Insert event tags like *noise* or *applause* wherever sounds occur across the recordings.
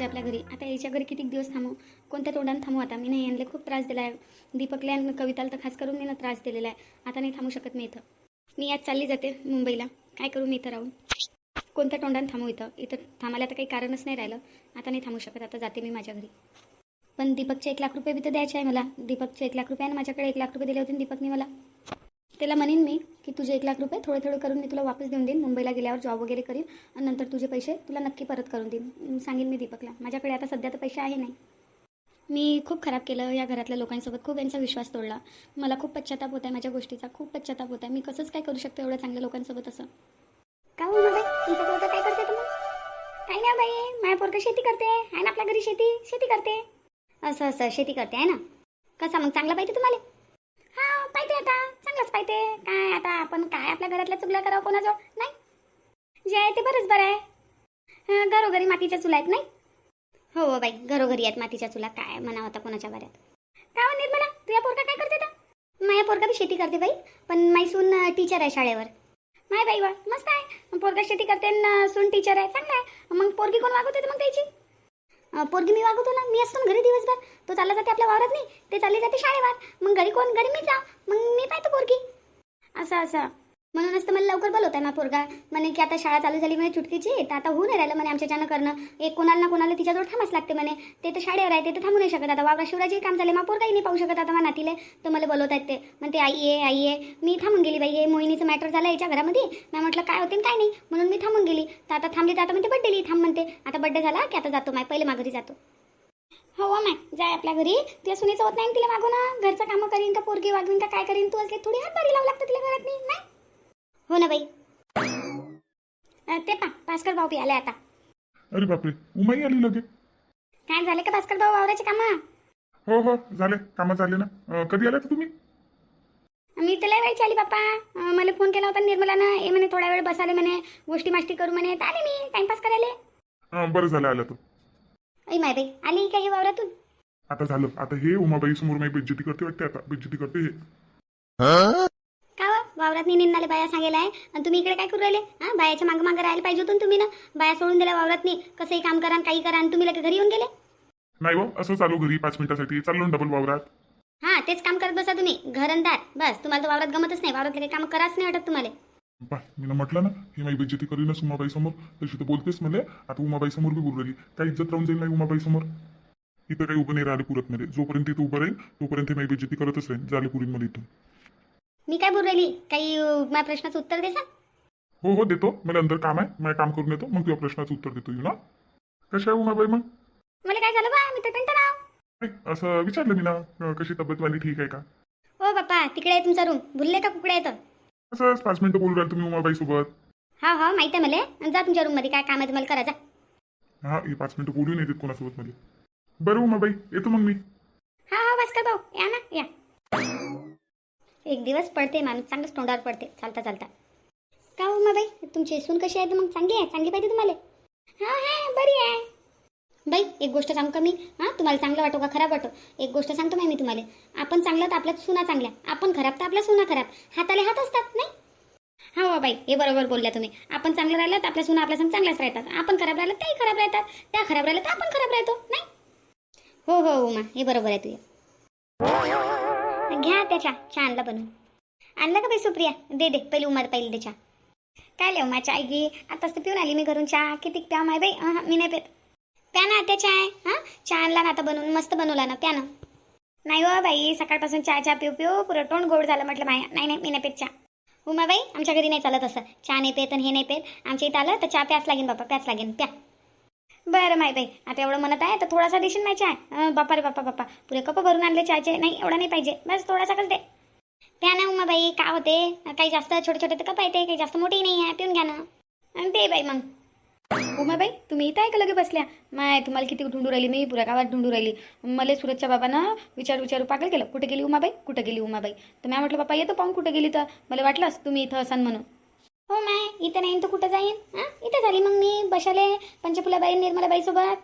पाहिजे आपल्या घरी. आता याच्या घरी किती दिवस थांबू? कोणत्या तोंडाने थांबू आता? मी नाही यांना खूप त्रास दिला आहे दीपकला आणि कविताला तर खास करून मी ना त्रास दिलेला आहे. आता नाही थांबू शकत मी इथं. मी आज चालली जाते मुंबईला. काय करू मी इथं राहून? कोणत्या तोंडाने थांबू इथं? इथं थांबायला तर काही कारणच नाही राहिलं. आता नाही थांबू शकत. आता जाते मी माझ्या घरी. पण दीपकचे एक लाख रुपये बी तर द्यायचे आहे मला. दीपकचे एक लाख रुपये आणि माझ्याकडे एक लाख रुपये दिले होते दीपकने मला त्याला म्हणेन मी की तुझे एक लाख रुपये थोडे थोडे करून मी तुला वापस देऊन देईन. मुंबईला गेल्यावर जॉब वगैरे करीन आणि नंतर तुझे पैसे तुला नक्की परत करून देईन. सांगेन मी दीपकला. माझ्याकडे आता सध्या तर पैसे आहे नाही. मी खूप खराब केलं या घरातल्या लोकांसोबत. खूप यांचा विश्वास तोडला. मला खूप पश्चाताप होत आहे माझ्या गोष्टीचा. खूप पश्चाताप होत आहे. मी कसंच काय करू शकतो एवढ्या चांगल्या लोकांसोबत असं? का हो बाई तुमचं पोरगं काय करते तुम्ही? काही नाही बाई. माझ्या पोरगं शेती करते. आहे ना आपल्या घरी शेती? शेती करते. असं असं. शेती करते आहे ना? कसा मग? चांगला पाहिजे तुम्हाला? चांगलंच ते काय आता आपण काय आपल्या घरातल्या चुगल्या करावं कोणाजवळ? नाही. जे आहे ते बरंच बरं आहे. घरोघरी मातीच्या चुला आहेत नाही? हो हो बाई घरोघरी आहेत मातीच्या चुला. काय म्हणावं आता कोणाच्या बऱ्यात काय हो निर्मला? तुझ्या पोरगा काय करते तर माझ्या पोरगा बी शेती करते बाई पण माई सून टीचर आहे शाळेवर. माय बाई वा मस्त आहे. पोरगा शेती करते सून टीचर आहे. चांगलं आहे. मग पोरगी कोण वागवते मग त्याची? पोरगी मी वागवतो ना मी असतो ना घरी दिवसभर. तो चालला जाते आपल्या वावरात नाही ते चालले जाते शाळेवर. मग घरी कोण? घरी मी जा मग मी पाहतो पोरगी. असं असं. म्हणूनच तर मला लवकर बोलवत आहे ना पोरगा. म्हणे की आता शाळा चालू झाली म्हणे चुटकीची तर आता होऊन नाही राहिलं म्हणे आमच्याच्यानं करणं. एक कोणाला ना कोणाला तिच्याजवळ थांबाच लागते म्हणे. ते तर शाळेवर आहे ते तर थांबू नाही शकत. आता वावरा शिवराचे काम झाले मग पोरगाही नाही पाहू शकत आता मा नातीले तर मला बोलवत आहेत ते. म्हणते आई ये आई आहे मी थांबून गेली बाई हे मोहिनीचं मॅटर झालं याच्या घरामध्ये. मी म्हटलं काय होते काय नाही? म्हणून मी थांबून गेली. तर आता थांबली तर आता म्हणते बड्डेली थांब म्हणते. आता बड्डे झाला की आता जातो माय पहिले माघारी जातो. हो, हो माय. जाय आपल्या घरी. तुझ्या सुनेचं होत नाही तिला मागू ना घरचं कामं करीन का पोरगी वागवीन का काय करीन? तू असले थोडी हातभारी लावू लागतं तिला घरात नाही नाही? हो ना बाई. अं, ते पा भास्कर भाऊ बी आले आता. अरे बापरे उमाई आली लगे. काय झाले का भास्कर भाऊ वावराचे कामं? हो हो झाले कामं झाले ना. अं, कधी आले तुम्ही? मी तर लय वेळची आली बाप्पा. अं, मला फोन केला होता निर्मलानं. ये म्हणे थोडा वेळ बसाले म्हणे गोष्टी माष्टी करू म्हणे. तर आले मी टाइमपास करायला. अं, बरं झालं आलं तर. ऐ माय बाई आली काही वावरातून? आता झालं आता हे उमाबाई समोर माझी बेज्जती करते वाटते आता. बेज्जती करते हे. का? वावरात नाही निंदाले बाया सांगायला आहे आणि तुम्ही इकडे काय करू राहिले? हा बायाच्या मागं मागं राहायला पाहिजे होतं ना तुम्ही ना. बाया सोडून दिल्या वावरात नाही कसंही काम करा आणि काही करा आणि तुम्ही लगे घरी येऊन गेले? नाही हो असं चालू घरी पाच मिनिटासाठी. चाललो ना डबल वावरात. हा तेच काम करत बसा तुम्ही. घर आणि दार. बस तुम्हाला तर वावरात गमतच नाही. वावरात काही काम कराच नाही वाटत तुम्हाला. मी ना म्हटलं ना ही माझी बेज्जती करीनच उमाबाई समोर. तशी तर बोलतेच मला. आता उमाबाई समोर बी बोलू राहिली. काय इज्जत राहून जाईल नाही उमाबाई समोर. इथं काही उभं नाही राहिले पुरत मध्ये जोपर्यंत इथं उभं राहील तोपर्यंत माझी बेज्जती करतच राहील झाले पुरीन मला इथून. मी काय बोलू राहिली? काही माझ्या प्रश्नाचं उत्तर देसा हो हो देतो. मला अंदर काम आहे. मी काम करून येतो मग तुझ्या प्रश्नाचं उत्तर देतो येऊ ना कशा आहे उमाबाई मग? मला काय झालं बा? मी तर नाही, असं विचारलं मी ना. अं, कशी तब्येत वाली ठीक आहे का? हो बाप्पा. तिकडे आहे तुमचा रूम भुलले का कुकडे येतं असंच पाच मिनिटं बोलू राहिले तुम्ही उमाबाई सोबत हा हा. माहिती आहे मला. जा तुमच्या रूममध्ये काय काम आहे तुम्हाला करायचा हा हे पाच मिनिटं बोलून येतात कोणासोबत मध्ये बरं उमाबाई. येतो मग मी. हा हा. भास्कर भाऊ या ना. या. एक दिवस पडते माणूस चांगलंच तोंडावर पडते. चालता चालता. का हो मग बाई तुमची सून कशी आहे? तर मग चांगली आहे? चांगली पाहिजे तुम्हाला? हा हा बरी आहे. बाई एक गोष्ट सांगू का मी? हां तुम्हाला चांगलं वाटो का खराब वाटो? एक गोष्ट सांगतो माही मी तुम्हाला. आपण चांगलं तर आपल्या सुना चांगल्या. आपण खराब तर आपल्या सुना खराब. हाताले हात असतात नाही? हा हो बाई हे बरोबर बोलल्या तुम्ही. आपण चांगलं राहिलं तर आपल्या सुना आपल्या संग चांगल्याच राहतात. आपण खराब राहिलं त्याही खराब राहतात. त्या खराब राहिलं तर आपण खराब राहतो नाही? हो हो उमा हे बरोबर आहे घ्या त्याच्या चहा आणला बनवून. आणलं का बाई सुप्रिया? दे दे पहिली उमार पहिली त्याच्या. चहा काय लिहू माझ्या आई गी? आताच तर पिऊन आली मी घरून चहा. किती प्या माय बाई? अहं, मी नाही पेत. प्या ना त्या चहा आहे हां? चहा आणला ना आता बनवून. मस्त बनवला ना. प्या ना. नाही हो बाई सकाळपासून चहा चहा पिऊ पिऊ पुरं तोंड गोड झालं म्हटलं माया. नाही नाही मी नाही पेत चहा. उमाबाई आमच्या घरी नाही चालत असं. चहा नाही पेत आणि हे नाही पेत. आमच्या इथं आलं तर चहा प्याच लागेल बाबा प्याच लागेल प्या. बरं माय बाई. आता एवढं म्हणत आहे तर थोडासा देशील नाही चाय बापा रे बापा बापा. पुरे कप भरून आणले चायचे नाही एवढा नाही पाहिजे. बस थोडासा कसं दे. प्या ना उमाबाई का होते? काही जास्त छोटे छोटे तर कप येते काही जास्त मोठी नाही आहे. पिऊन घ्या ना. आणि दे बाई मग. उमाबाई तुम्ही इथं आहे का लगे बसल्या? माय तुम्हाला किती ढुंडू राहिली मी पुऱ्या गावात ढुंडू राहिली. मला सुरतच्या बाबानं विचार विचारू पागल केलं. कुठे गेली उमाबाई कुठे गेली उमाबाई तर मी म्हटलं बापा येतो पाहून कुठे गेली तर? मला वाटलंच तुम्ही इथं असाल म्हणून. हो माय इथं नाही तर कुठं जाईन? हां? इथं झाली मग मी बसले पंचफुलाबाई निर्मलाबाई सोबत.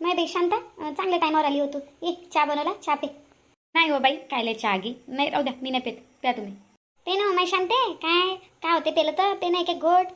माय बाई शांता चांगल्या टायमावर आली होतो ये चहा बनवला चहा पे. नाही हो बाई काय लय चहा घे नाही राहू द्या मी नाही पेत. प्या तुम्ही. पे ना माय शांते काय काय होते पेलं तर? पे नाही एक घोट.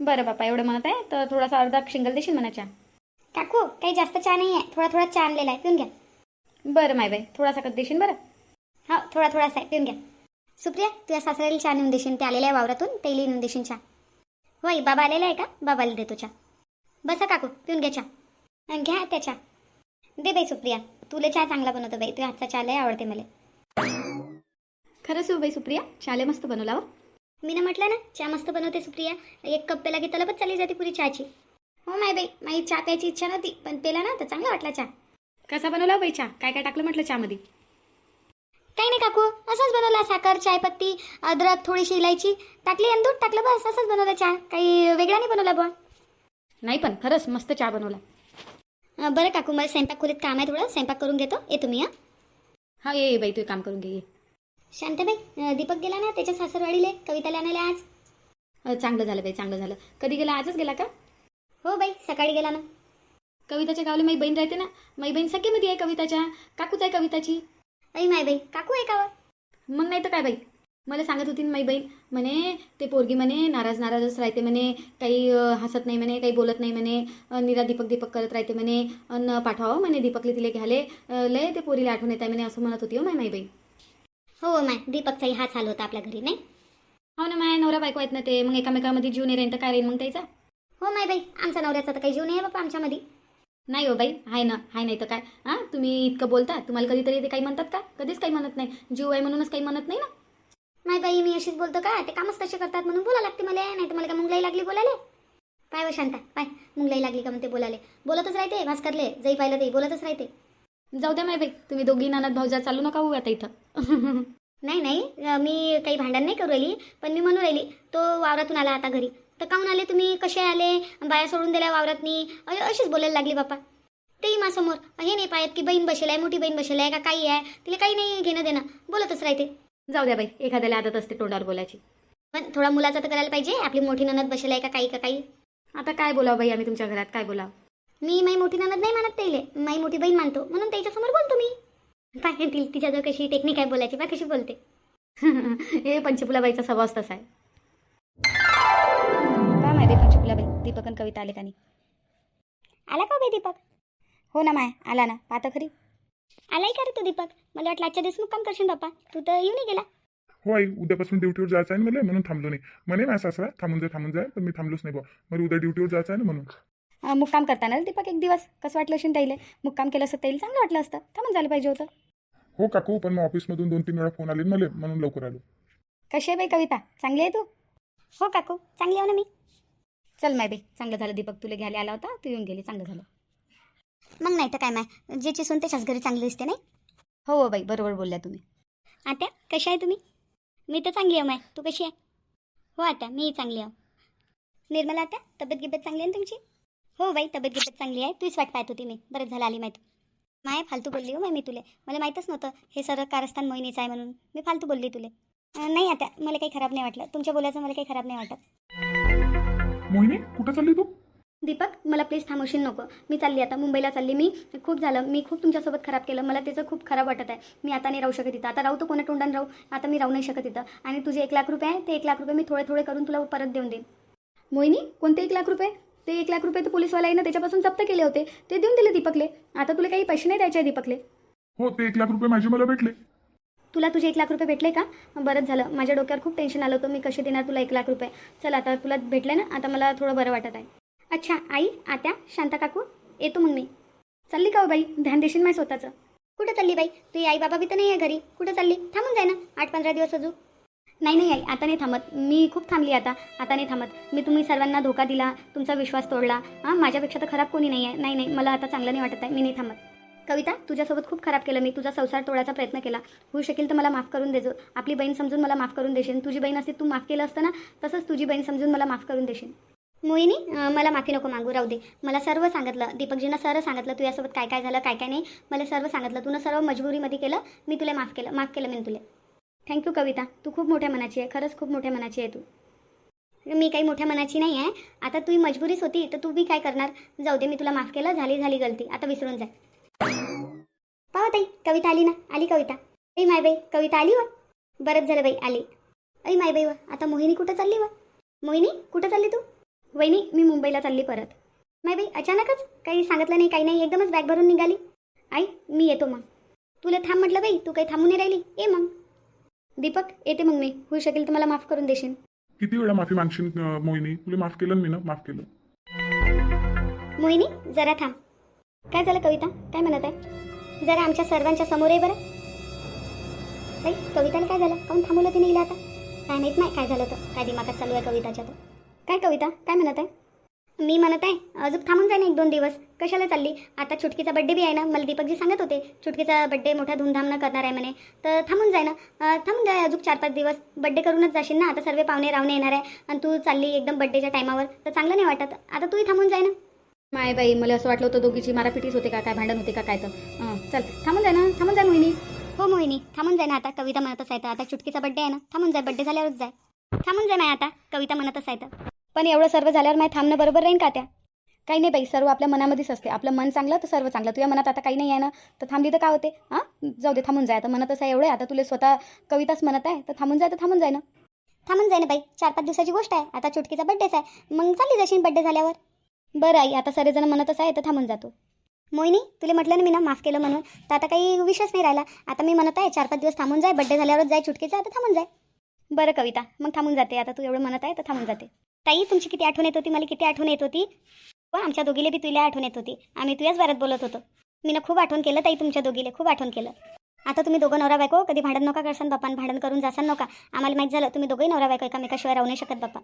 बरं बापा एवढं म्हणत आहे तर थोडासा अर्धा शिंगल देशील म्हणा चहा. काकू काही जास्त चहा नाही आहे थोडा थोडा चहा आणलेला आहे पिऊन घ्या. बरं माय बाई थोडासा कप देशील बरं? हो थोडा थोडासा आहे पिऊन घ्या. सुप्रिया तुझ्या सासऱ्याला चहा नेऊन देशील ते आलेल्या आहे वावरातून तेही नेऊन देशील चहा. होय बाबा आलेला आहे का? बाबाला देतो चहा. बसा काकू पिऊन घ्या चहा. घ्या त्या चहा. दे बाई सुप्रिया तुला चहा चांगला बनवतो बाई तुझ्या हातचा चहा लय आवडते मला. खरंच हो बाई सुप्रिया चहा लय मस्त बनवला हो. मी ना म्हटलं ना चहा मस्त बनवते सुप्रिया. एक कप पेला की तलबच चालली जाते पुरी चहाची. हो माय बाई माझी चहा प्यायची इच्छा नव्हती पण पेला ना तर चांगला वाटला चहा. कसा बनवला हो बाई चहा? काय काय टाकलं म्हटलं चहामध्ये? काही नाही काकू असंच बनवला साखर चायपत्ती अद्रक थोडीशी इलायची. टाकली आणि दूध टाकलं बस असंच बनवलं चहा. काही वेगळा नाही बनवला बुवा. नाही पण खरंच मस्त चहा बनवला. अं, बरं काकू मला स्वयंपाक खोलीत काम आहे थोडं. स्वयंपाक करून घेतो. ये तुम्ही हा? हा ये ये बाई तू काम करून घे ये. शांताबाई अं, दीपक गेला ना त्याच्या सासरवाडीले. कविताला आणायला आज. अं, चांगलं झालं बाई चांगलं झालं. कधी गेला? आजच गेला का? हो बाई सकाळी गेला ना. कविताच्या गावला माझी बहीण राहते ना. माझी बहीण सख्यामध्ये आहे कविताच्या. काकूच आहे कविताची. अई माय बाई काकू आहे का मग नाही तर काय बाई? मला सांगत होती ना माई बहीण म्हणे ते पोरगी म्हणे नाराज नाराजच राहते म्हणे काही हसत नाही म्हणे काही बोलत नाही म्हणे निरा दीपक दीपक करत राहते म्हणे अन पाठवावं म्हणे दीपकले तिले घ्याले लय ते पोरीला आठवण येत आहे म्हणे असं म्हणत होती हो माय माई बहीण. हो माय दीपकचाही हाच हाल होता आपल्या घरी नाही? हो ना माय नवरा बायको आहेत ना ते मग एकामेकामध्ये जीव नाही राहीन तर काय राहीन मग त्याचा? हो माय बाई आमच्या नवऱ्याचा तर काही जीव नाही आहे बाबा आमच्यामध्ये. नाही हो बाई आहे ना आहे नाही तर काय? हां तुम्ही इतकं बोलता तुम्हाला कधीतरी ते काही म्हणतात का? कधीच काही म्हणत नाही. जीव आहे म्हणूनच काही म्हणत नाही ना. नाही बाई मी अशीच बोलतो का? ते कामच तसे करतात म्हणून बोला लागते मला. नाही तर मला काय मुंगलाई लागली बोलायला? पाय व शांता पाय. मुंगलाई लागली का म्हणते बोलाले बोलतच राहते भास्करले. जई पाहिलं ते बोलतच राहते. जाऊ द्या माय बाई तुम्ही दोघी नानात भाऊजा चालू नका होऊ आता इथं. *laughs* नाही नाही. मी काही भांडण नाही करू राहिली पण मी म्हणू राहिली तो वावरातून आला आता घरी. तर काहून आले तुम्ही? कसे आले? बाया सोडून दिल्या वावरातनी? अशीच बोलायला लागली बापा. तेही माझ्यासमोर. हे नाही पाहत की बहीण बसेल आहे मोठी बहीण बसेल आहे का काही आहे? तिला काही नाही घेणं देणं. बोलतच राहते. जाऊ द्या बाई एखाद्याला आदत असते तोंडावर बोलायची. पण थोडा मुलाचा तर करायला पाहिजे. आपली मोठी ननद बसेल आहे का काही का काही? आता काय बोलावं बाई आम्ही तुमच्या घरात? काय बोलावं? मी माई मोठी ननद नाही मानत त्याइले माई मोठी बहीण मानतो. म्हणून त्याच्यासमोर बोलतो मी. काय ती तिच्याजवळ कशी टेक्निक आहे बोलायची? बा कशी बोलते? *laughs* हे पंचफुलाबाईचा स्वभाव तसा आहे. दीपक आणि कविता आले का नाही? आला का बाई दीपक? हो ना माय आला ना. पाहता खरी. आलाय का रे तू दीपक? मला वाटलं आजच्या दिवस मुक्काम करशील बाप्पा. तू तर येऊन गेला. हो आई उद्यापासून ड्युटीवर जायचं आहे ना मला म्हणून थांबलो नाही. म्हणे माझ्या सासरा थांबून जाय थांबून जाय पण मी थांबलोच नाही बा मला उद्या ड्युटीवर जायचं आहे ना म्हणून. अं, मुक्काम करताना रे दीपक एक दिवस? कसं वाटलं असेल ताईले? मुक्काम केलं असतं ताईला चांगलं वाटलं असतं. थांबून झालं पाहिजे होतं. हो काकू पण मग ऑफिसमधून दोन तीन वेळा फोन आले ना मला म्हणून लवकर आलो. कशी आहे बाई कविता? चांगली आहे तू? हो काकू चांगली आहे ना मी? चल माय बाई चांगलं झालं दीपक तुला घ्यायला आला होता तू येऊन गेली चांगलं झालं. मग नाही तर काय माय ज्याची सून त्याच्याच घरी चांगली दिसते नाही? हो हो बाई बरोबर बोलल्या तुम्ही. आता कशा आहे तुम्ही? मी तर चांगली आहे माय तू कशी आहे? हो आता मी चांगली आहे. निर्मला आता तब्येत गिब्येत चांगली आहे ना तुमची? हो बाई तब्येत गिब्येत चांगली आहे तूच वाट पाहत होती मी बरं झालं आली माहीत माय फालतू बोलली हो माय मी तुले मला माहीतच नव्हतं हे सर कारस्थान मोहिनीचं आहे म्हणून मी फालतू बोलली तुले. अं, नाही आता मला काही खराब नाही वाटलं तुमच्या बोलायचं मला काही खराब नाही वाटत. मोहिनी कुठं चालली तू? दीपक मला प्लीज थांबवशील नको. मी चालली आता मुंबईला चालली मी. खूप झालं. मी खूप तुमच्यासोबत खराब केलं. मला त्याचं खूप खराब वाटत आहे. मी आता नाही राहू शकत इथं. आता राहू तर कोणा तोंडाने राहू. आता मी राहू नाही शकत इथं. आणि तुझे एक लाख रुपये आहे ते एक लाख रुपये मी थोडे थोडे करून तुला परत देऊन देईन. मोहिनी कोणते एक लाख रुपये? ते एक लाख रुपये तर पोलीसवाल्यानं त्याच्यापासून जप्त केले होते. ते देऊन दिले दीपकले. आता तुला काही पैसे नाही द्यायचे दीपकले. हो ते एक लाख रुपये माझे मला भेटले. तुला तुझे एक लाख रुपये भेटले का? बरंच झालं. माझ्या डोक्यावर खूप टेन्शन आलं होतं. मी कसे देणार तुला एक लाख रुपये? चल आता तुला भेटले ना? आता मला थोडं बरं वाटत आहे. अच्छा आई आत्या शांता काकू येतो मग मी. चालली का हो बाई? ध्यान देशील माझ्या स्वतःचं. कुठं चालली बाई? तुझी आई बाबा बी तर नाही आहे घरी. कुठं चालली? थांबून जाय ना. आठ पंधरा दिवस अजून. नाही नाही आई आता नाही थांबत. मी खूप थांबली आता. आता नाही थांबत. मी तुम्ही सर्वांना धोका दिला तुमचा विश्वास तोडला. हां माझ्यापेक्षा तर खराब कोणी नाही आहे नाही नाही मला आता चांगलं नाही वाटत आहे. मी नाही थांबत. कविता तुझ्यासोबत खूप खराब केलं मी. तुझा संसार तोडायचा प्रयत्न केला. होऊ शकेल तर मला माफ करून देजो. आपली बहीण समजून मला माफ करून देशील. तुझी बहीण असते तू माफ केलं असतं ना तसंच तुझी बहीण समजून मला माफ करून देशील. मोहिनी मला माफी नको मागू. राहू दे. मला सर्व सांगितलं. दीपकजीनं सर्व सांगितलं. तुझ्यासोबत काय काय झालं काय काय नाही. मला सर्व सांगितलं. तुनं सर्व मजबुरीमध्ये केलं. मी तुला माफ केलं. माफ केलं मी तुला. थँक्यू कविता. तू खूप मोठ्या मनाची आहे. खरंच खूप मोठ्या मनाची आहे तू. मी काही मोठ्या मनाची नाही आहे. आता तुझी मजबुरीच होती तर तू बी काय करणार? जाऊ दे मी तुला माफ केलं. झाली झाली गलती. आता विसरून जाय पाहू ताई कविता आली ना? आली कविता. ऐ माय बाई कविता आली व? बरंच झालं बाई आली. ऐ माय बाई व आता मोहिनी कुठं चालली व? मोहिनी कुठं चालली तू? वहिनी मी मुंबईला चालली परत. नाही बाई अचानकच? काही सांगितलं नाही काही नाही एकदमच बॅग भरून निघाली. आई मी येतो मग. तुला थांब म्हटलं बाई तू काही थांबून नाही राहिली. ये मग. दीपक येते मग मी. होऊ शकेल तर मला माफ करून देशील. किती वेळा माफी मागशील मोहिनी? तुला माफ केलं मी ना? माफ केलं. मोहिनी जरा थांब. काय झालं कविता? काय म्हणत आहे? जरा आमच्या सर्वांच्या समोर आहे बरं. बाई कविताला काय झालं? काऊन थांबवलं तिने नाही आता? काय माहीत नाही काय झालं तर काय दिमागात चालू आहे कविताच्या तर. काय कविता? काय म्हणत आहे? मी म्हणत आहे अजून थांबून जाईन ना एक दोन दिवस. कशाला चालली? आता छुटकीचा बड्डे बी आहे ना. मला दीपकजी सांगत होते छुटकीचा बड्डे मोठ्या धूमधामनं करणार आहे म्हणे. तर थांबून जाय ना. थांबून जाय अजून चार पाच दिवस. बड्डे करूनच जाशील ना. आता सर्व पाहुणे रावणे येणार आहे. आणि तू चालली एकदम बड्डेच्या टायमावर तर चांगलं नाही वाटत. आता तूही थांबून जाय ना. माय बाई मला असं वाटलं होतं दोघीची मारापिटीच होते का काय भांडण होते का काय तर. हं, चल थांबून जाय ना थांबून जाय मोहिनी. हो मोहिनी थांबून जाय ना आता कविता म्हणतच आहे तर आता चुटकीचा बड्डे आहे ना थांबून जाय बड्डे झाल्यावरच जाय थांबून जाय ना आता कविता म्हणतच आहे तर पण एवढं सर्व झाल्यावर माय थांबणं बरोबर राहील का त्या? काही नाही बाई सर्व आपल्या मनामध्येच असते. आपलं मन चांगलं तर सर्व चांगलं. तुझ्या मनात आता काही नाही आहे ना तर थांबली तर काय होते? हां जाऊ दे थांबून जाय आता म्हणतच आहे एवढे आता तुला स्वतः कविताच म्हणत आहे तर थांबून जाय तर थांबून जाय ना. थांबून जाय ना बाई. चार पाच दिवसाची गोष्ट आहे. आता चुटकीचा बड्डेच आहे. मग चालली जाशील बड्डे झाल्यावर. बरं आई आता सर्वजण म्हणतच आहे तर थांबून जातो. मोहिनी तुला म्हटलं ना मी ना माफ केलं म्हणून. तर आता काही विषयच नाही राहिला. आता मी म्हणत आहे चार पाच दिवस थांबून जाय बड्डे झाल्यावरच जाय चुटकीचा आता थांबून जाय. बरं कविता मग थांबून जाते. आता तू एवढं म्हणत आहे तर थांबून जाते. ताई तुमची किती आठवण येत होती? मला किती आठवण येत होती? पण आमच्या दोघीले बी तुला आठवण येत होती. आम्ही तुझ्याच बारात बोलत होतो. मी ना खूप आठवण केलं ताई तुमच्या दोघीले. खूप आठवण केलं. आता तुम्ही दोघं नवरा बायको कधी भांडण नका करसान बाप्पा भांडण करून जासान नका. आम्हाला माहीत झालं तुम्ही दोघंही नवरा बायको एकामेकाशिवाय राहू नाही शकत बाप्पा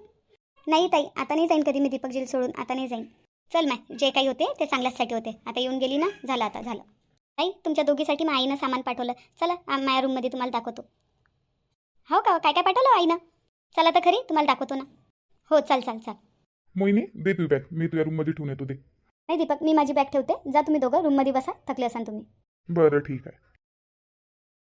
नाही ताई आता नाही जाईन कधी मी दीपक जिल सोडून आता नाही जाईन. चल माय जे काही होते ते चांगल्याचसाठी होते. आता येऊन गेली ना? झालं आता झालं. ताई तुमच्या दोघीसाठी मग आईनं सामान पाठवलं. चला माझ्या रूममध्ये तुम्हाला दाखवतो. हो का? काय काय पाठवलं आईनं? चला तर खरी तुम्हाला दाखवतो ना. हो चल चल चल. मोहिनी दे तुझी बॅग मी तुझ्या रूममध्ये ठेवून येतो दे. नाही दीपक मी माझी बॅग ठेवते. जा तुम्ही दोघं रूममध्ये बसा. थकले असाल तुम्ही. बरं ठीक आहे.